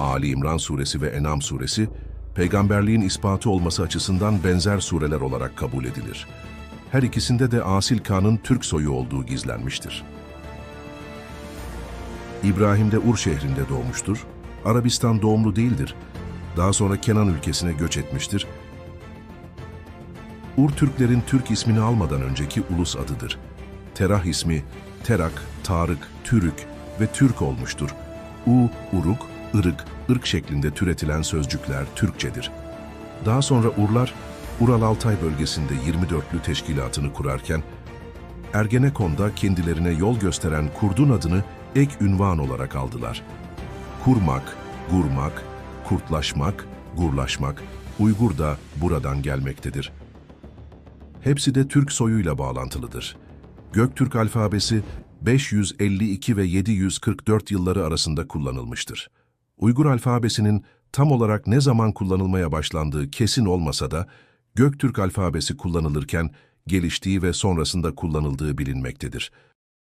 Ali İmran suresi ve Enam suresi, peygamberliğin ispatı olması açısından benzer sureler olarak kabul edilir. Her ikisinde de Asil Kağan'ın Türk soyu olduğu gizlenmiştir. İbrahim de Ur şehrinde doğmuştur. Arabistan doğumlu değildir. Daha sonra Kenan ülkesine göç etmiştir. Ur Türklerin Türk ismini almadan önceki ulus adıdır. Terah ismi Terak, Tarık, Türük ve Türk olmuştur. U, Uruk, Irık, ırk şeklinde türetilen sözcükler Türkçedir. Daha sonra Urlar, Ural Altay bölgesinde 24'lü teşkilatını kurarken, Ergenekon'da kendilerine yol gösteren kurdun adını ek ünvan olarak aldılar. Kurmak, gurmak, kurtlaşmak, gurlaşmak, Uygur da buradan gelmektedir. Hepsi de Türk soyuyla bağlantılıdır. Göktürk alfabesi 552 ve 744 yılları arasında kullanılmıştır. Uygur alfabesinin tam olarak ne zaman kullanılmaya başlandığı kesin olmasa da Göktürk alfabesi kullanılırken geliştiği ve sonrasında kullanıldığı bilinmektedir.